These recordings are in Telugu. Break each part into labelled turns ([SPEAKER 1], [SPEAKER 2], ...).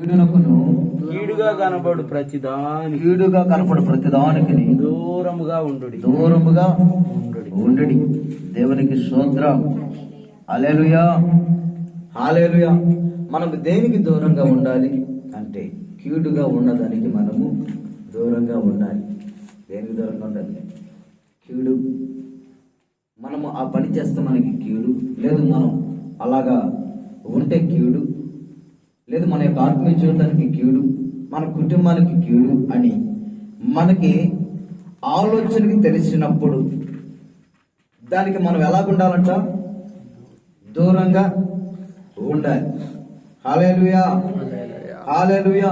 [SPEAKER 1] కీడునకును
[SPEAKER 2] కీడుగా కనబడు ప్రతిదాని
[SPEAKER 1] కీడుగా కనపడు ప్రతిదానికి
[SPEAKER 2] దూరముగా ఉండు
[SPEAKER 1] దూరముగా ఉండడి. దేవునికి స్తోత్రం. హల్లెలూయా. హల్లెలూయా. మనకు దేనికి దూరంగా ఉండాలి? అంటే కీడుగా ఉన్నదానికి మనము దూరంగా ఉండాలి. దేనికి దూరంగా ఉండాలి? కీడు. మనము ఆ పని చేస్తే మనకి కీడు. లేదు మనం అలాగా ఉంటే కీడు. లేదు మన యొక్క ఆత్మీయ జీవితానికి కీడు మన కుటుంబానికి కీడు అని మనకి ఆలోచనకి తెలిసినప్పుడు దానికి మనం ఎలా ఉండాలంట? దూరంగా ఉండాలి. హాలేలుయా హాలేలుయా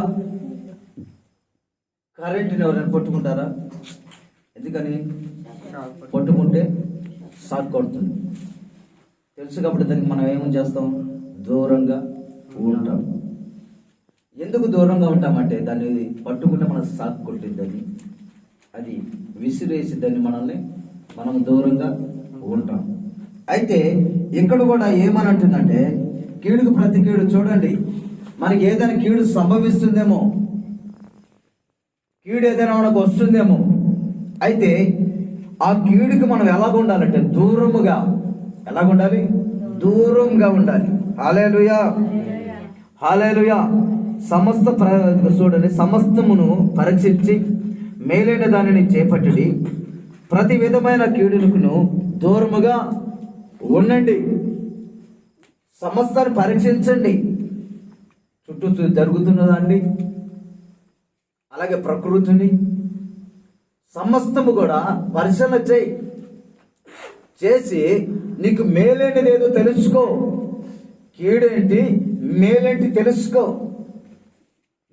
[SPEAKER 1] కరెంటుని ఎవరైనా పట్టుకుంటారా? ఎందుకని? పట్టుకుంటే షాక్ కొడుతుంది. తెలుసు కాబట్టి దానికి మనం ఏమని చేస్తాం? దూరంగా ఉంటాం. ఎందుకు దూరంగా ఉంటామంటే దాన్ని పట్టుకుంటే మన సాక్ కొట్టిద్దని. అది విసిరేసిద్దని మనల్ని. మనం దూరంగా ఉంటాం. అయితే ఇక్కడ కూడా ఏమని అంటుందంటే కీడుకు ప్రతి కీడు చూడండి. మనకి ఏదైనా కీడు సంభవిస్తుందేమో. కీడు ఏదైనా మనకు వస్తుందేమో. అయితే ఆ కీడుకి మనం ఎలాగ ఉండాలంటే దూరముగా. ఎలాగ ఉండాలి? దూరంగా ఉండాలి. హాలేలుయా. హాలేలుయా. సమస్త ప్ర- చూడండి సమస్తమును పరీక్షించి మేలైన దానిని చేపట్టి ప్రతి విధమైన కీడులకును దూరముగా ఉండండి. సమస్తను పరీక్షించండి చుట్టూ జరుగుతున్నదాన్ని అలాగే ప్రకృతిని సమస్తము కూడా పరిశీలన చేయి. చేసి నీకు మేలేంటిది ఏదో తెలుసుకో. కీడేంటి? మేలేంటి తెలుసుకో.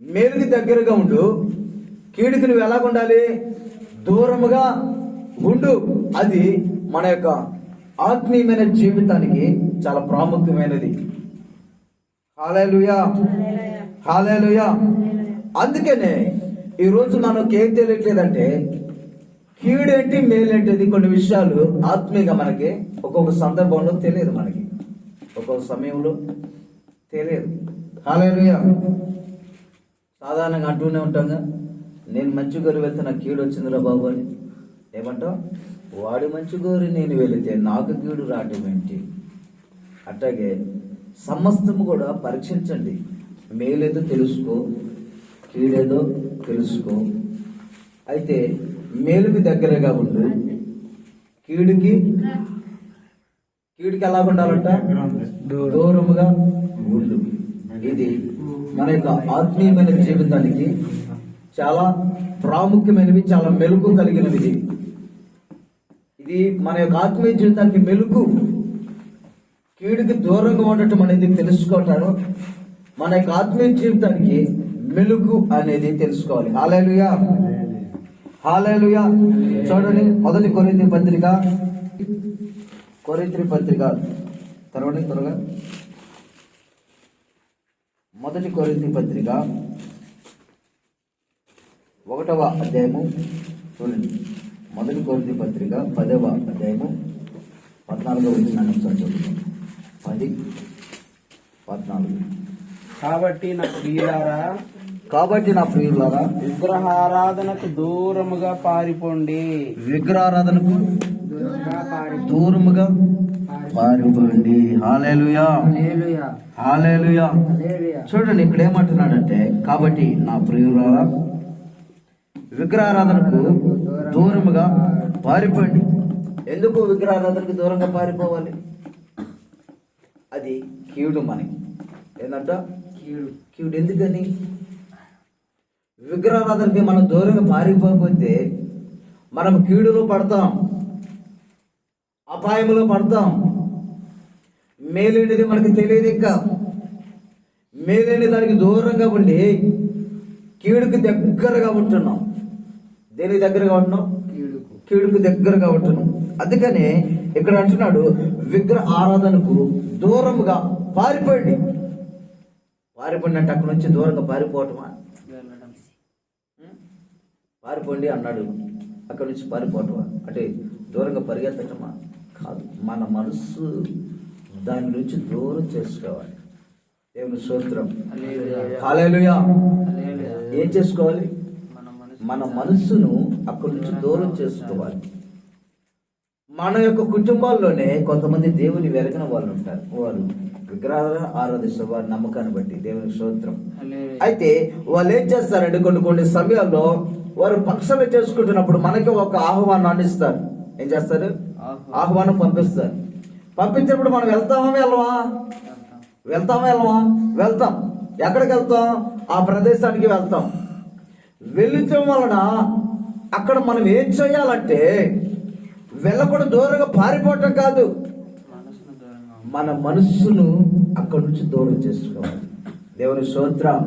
[SPEAKER 1] మేలుకి దగ్గరగా ఉండు. కీడుకి నువ్వు ఎలాగ ఉండాలి? దూరముగా ఉండు. అది మన యొక్క ఆత్మీయమైన జీవితానికి చాలా ప్రాముఖ్యమైనది. హాలేలుయా. హాలేలుయా. అందుకనే ఈరోజు మనకి ఏం తెలియట్లేదంటే కీడేంటి మేలేంటిది కొన్ని విషయాలు ఆత్మీయంగా మనకి ఒక్కొక్క సందర్భంలో తెలియదు మనకి. ఒక్కొక్క సమయంలో తెలియదు. హాలేలుయా. సాధారణంగా అంటూనే ఉంటాంగా నేను మంచి గోరి వెళ్తే నాకు కీడు వచ్చిందిరా బాబు అని. ఏమంటావు? వాడి మంచి గోరి నేను వెళితే నాకు కీడు రావటం ఏంటి? అట్లాగే సమస్తము కూడా పరీక్షించండి. మేలేదో తెలుసుకో కీడేదో తెలుసుకో. అయితే మేలుకి దగ్గరగా ఉండు. కీడుకి కీడుకి ఎలా ఉండాలంట దూరముగా ఉండు. ఇది మన యొక్క ఆత్మీయమైన జీవితానికి చాలా ప్రాముఖ్యమైనవి చాలా మెలుగు కలిగినవి. ఇది. ఇది మన యొక్క ఆత్మీయ జీవితానికి మెలుగు కీడుకి దూరంగా ఉండటం అనేది తెలుసుకుంటాను మన యొక్క ఆత్మీయ జీవితానికి మెలుగు అనేది తెలుసుకోవాలి. హాలేలుయా హాలేలుయా చూడండి మొదటి కొరింది పత్రిక కొరింద్రి పత్రిక. తర్వాత త్వరగా. మొదటి కొరింది పత్రిక ఒకటవ అధ్యాయము చూడండి. మొదటి కొరింది పత్రిక పదవ అధ్యాయము పద్నాలుగవ వచ్చిన చదువుతాం పది పద్నాలుగు.
[SPEAKER 2] కాబట్టి నా ప్రియులారా
[SPEAKER 1] కాబట్టి నా ప్రియులారా
[SPEAKER 2] విగ్రహారాధనకు దూరముగా పారిపోండి.
[SPEAKER 1] విగ్రహారాధనకు దూరముగా పారిపోండి. హాలేలుయా హాలేలుయా చూడండి ఇక్కడ ఏమంటున్నాడంటే కాబట్టి నా ప్రియులారా విగ్రహారాధనకు దూరముగా పారిపోండి. ఎందుకు విగ్రహారాధనకు దూరంగా పారిపోవాలి? అది కీడు మనకి. ఏంటంట కీడు. కీడు ఎందుకని? విగ్రహారాధనకి మనం దూరంగా పారిపోకపోతే మనం కీడులో పడతాం. అపాయంలో పడతాం. మేలేనిది మనకి తెలియదు ఇంకా. మేలేని దానికి దూరంగా ఉండి కీడుకు దగ్గరగా ఉంటున్నాం. దేనికి దగ్గరగా ఉంటున్నాం? కీడుకు దగ్గరగా ఉంటున్నాం. అందుకనే ఇక్కడ అంటున్నాడు విగ్రహ ఆరాధనకు దూరముగా పారిపోయింది పారిపోండి అంటే అక్కడ నుంచి దూరంగా పారిపోవటమా? పారిపోండి అన్నాడు. అక్కడ నుంచి పారిపోవటమా? అంటే దూరంగా పరిగెత్తటమా? కాదు. మన మనస్సు దాని నుంచి దూరం చేసుకోవాలి. దేవుని.
[SPEAKER 2] హల్లెలూయా.
[SPEAKER 1] హల్లెలూయా. ఏం చేసుకోవాలి?
[SPEAKER 2] మన మనసు
[SPEAKER 1] మన మనస్సును అక్కడి నుంచి దూరం చేసుకోవాలి. మన యొక్క కుటుంబాల్లోనే కొంతమంది దేవుని వెరగిన వాళ్ళు ఉంటారు. వారు విగ్రహాలు ఆరాధిస్తారు వారి నమ్మకాన్ని బట్టి దేవుని స్తోత్రం. అయితే వాళ్ళు ఏం చేస్తారంటే కొన్ని కొన్ని సమయాల్లో వారు ఫంక్షన్లు చేసుకుంటున్నప్పుడు మనకి ఒక ఆహ్వానాన్ని ఇస్తారు. ఏం చేస్తారు?
[SPEAKER 2] ఆహ్వానం.
[SPEAKER 1] పంపిస్తారు. పంపించినప్పుడు మనం వెళ్తామా వెళ్ళవా? వెళ్తామా వెళ్ళవా? వెళ్తాం. ఎక్కడికి వెళ్తాం? ఆ ప్రదేశానికి వెళ్తాం. వెళ్ళటం వలన అక్కడ మనం ఏం చేయాలంటే వెళ్ళకుండా దూరంగా పారిపోవటం కాదు. మన మనస్సును అక్కడి నుంచి దూరం చేసుకోవాలి. దేవుని స్తోత్రం.